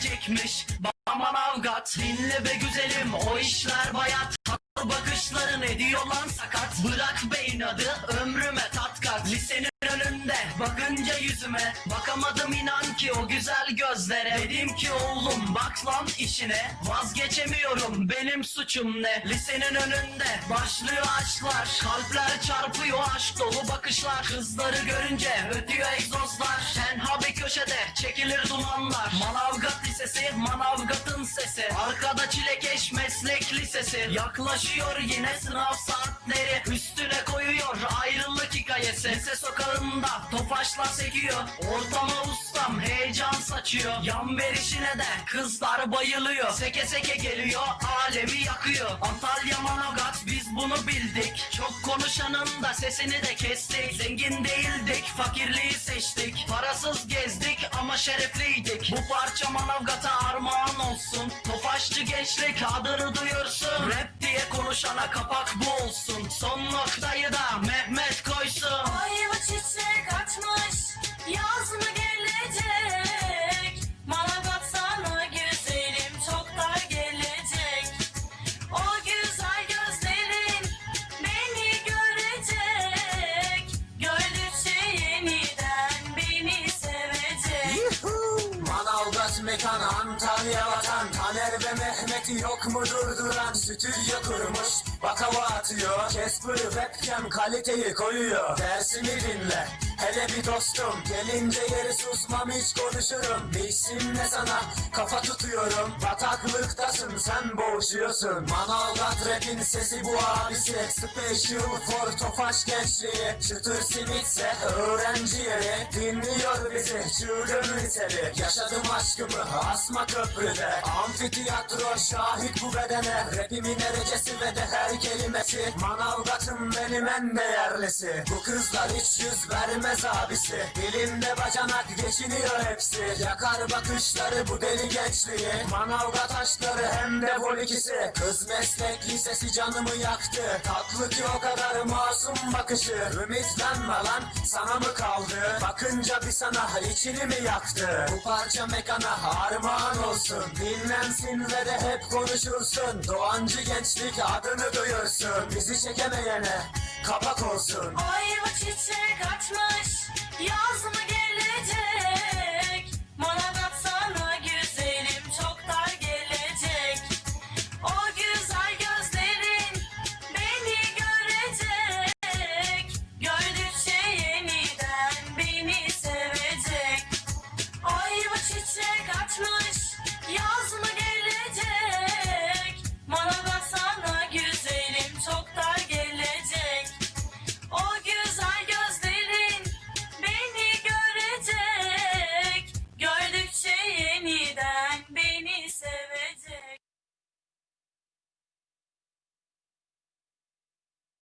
çekmiş Aman avgat dinle be güzelim o işler bayat. Bakışların ediyor lan sakat? Bırak beyin adı ömrüme tat kat. Lisenin önünde bakınca yüzüme. Bakamadım inan ki o güzel gözlere. Dedim ki oğlum bak lan işine. Vazgeçemiyorum benim suçum ne? Lisenin önünde başlıyor aşklar. Kalpler çarpıyor aşk dolu bakışlar. Kızları görünce ötüyor egzozlar. Tenha bir köşede çekilir dumanlar. Manavgat Lisesi Manavgat'ın sesi. Arkada çilekeş meslek lisesi. Yaklaşıyor yine sınav saatleri. Üstüne koyuyor ayrılık hikayesi. Lise sokağında tofaşlar sekiyor. Ortama ustam heyecan saçıyor. Yan verişine de kızlar bayılıyor. Seke seke geliyor alemi yakıyor. Antalya Manavgat biz bunu bildik. Çok konuşanın da sesini de kestik. Zengin değildik fakirliği seçtik. Parasız gezdik şerefliydik. Bu parça Manavgat'a armağan olsun. Tofaşçı gençlik adını duyursun. Rap diye konuşana kapak bu olsun. Son noktayı da Mehmet koysun. Ayva mekan Antalya vatan Taner ve Mehmet'i yok mu durduran? Stüdyo kurmuş bak atıyor Casper webcam kaliteyi koyuyor. Dersimi dinle hele bir dostum Gelince yeri susmam hiç konuşurum. Bir isimle sana? Kafa tutuyorum. Bataklıktasın sen boğuşuyorsun Manavgat rapin sesi bu abisi. Special for Tofaş gençliği. Çıtır simitse öğrenci yeri. Dinliyor bizi çılgın liseli. Yaşadım aşkımı asma köprüde. Amfiteyatro şahit bu bedene. Rapimin erecesi ve de her kelimesi. Manavgat'ım benim en değerlisi. Bu kızlar hiç yüz vermez abisi. Dilimde bacanak geçiniyor hepsi. Yakar bakışları bu deli gençliği. Manavgat aşkları hem de vol ikisi. Kız meslek lisesi canımı yaktı. Tatlı ki o kadar masum bakışı. Ümitlenme lan sana mı kaldı? Bakınca bir sana içini mi yaktı? Bu parça mekana armağan olsun. Dinlensin ve de hep konuşulsun Doğancı gençlik adını duyursun. Bizi çekemeyene kapak olsun. Boyama çiçek açmış. Yok